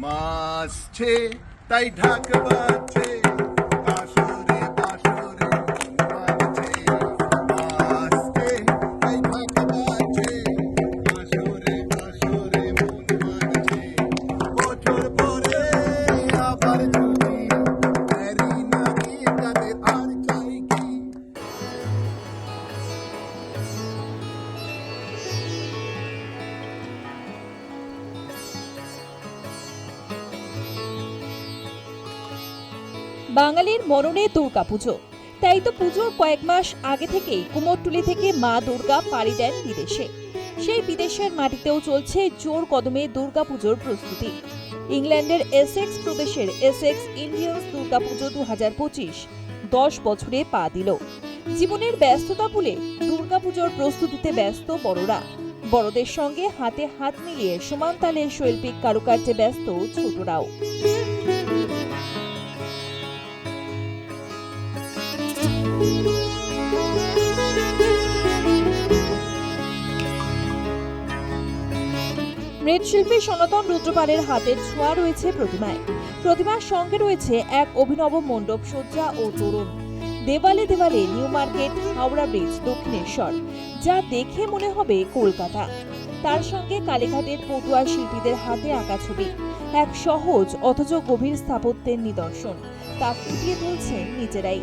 মাসছে তাই ঢাক বাজছে। বাঙালির মরণে দুর্গাপুজো তাই তো পুজোর কয়েক মাস আগে থেকেই কুমোরটুলি থেকে মা দুর্গা পাড়ি দেন বিদেশে। সেই বিদেশের মাটিতেও চলছে জোর কদমে দুর্গাপুজোর প্রস্তুতি। ইংল্যান্ডের এসেক্স প্রদেশের এসেক্স ইন্ডিয়ান্স দুর্গাপুজো দু হাজার পঁচিশ দশ বছরে পা দিল। জীবনের ব্যস্ততা ভুলে দুর্গাপুজোর প্রস্তুতিতে ব্যস্ত বড়রা। বড়দের সঙ্গে হাতে হাত মিলিয়ে সমান তালে শৈল্পিক কারুকার্যে ব্যস্ত ছোটরাও। মৃৎশিল্পী সনাতন রুদ্রপালের হাতের ছোঁয়া রয়েছে প্রতিমায়। প্রতিমার সঙ্গে রয়েছে এক অভিনব মণ্ডপ সজ্জা ও তরুণ। দেওয়ালে দেওয়ালে New Market, Howrah bridge, Dakshineswar, যা দেখে মনে হবে কলকাতা। তার সঙ্গে কালীঘাটের পটুয়া শিল্পীদের হাতে আঁকা ছবি, এক সহজ অথচ গভীর স্থাপত্যের নিদর্শন। তা ফুটিয়ে তুলছেন নিজেরাই।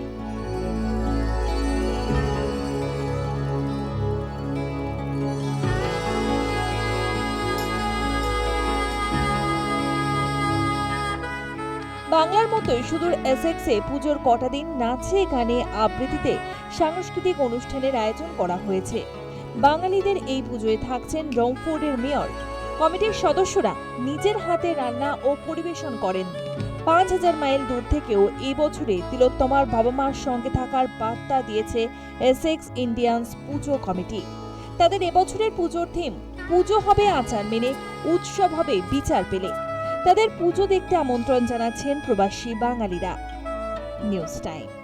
বাংলার মতোই সুদূর এসেক্সে পুজোর কটা দিন নাচে গানে আবৃত্তিতে সাংস্কৃতিক অনুষ্ঠানের আয়োজন করা হয়েছে। বাঙালিদের এই পুজোয় থাকছেন রংফোর্ডের মেয়র। কমিটির সদস্যরা নিজের হাতে রান্না ও পরিবেশন করেন। পাঁচ হাজার মাইল দূর থেকেও এই বছরে তিলোত্তমার বাবা মার সঙ্গে থাকার বার্তা দিয়েছে এসেক্স ইন্ডিয়ান্স পুজো কমিটি। তাদের এবছরের পুজোর থিম, পুজো হবে আচার মেনে, উৎসব হবে বিচার পেলে। তাদের পুজো দেখতে আমন্ত্রণ জানাচ্ছেন প্রবাসী বাঙালিরা। News time.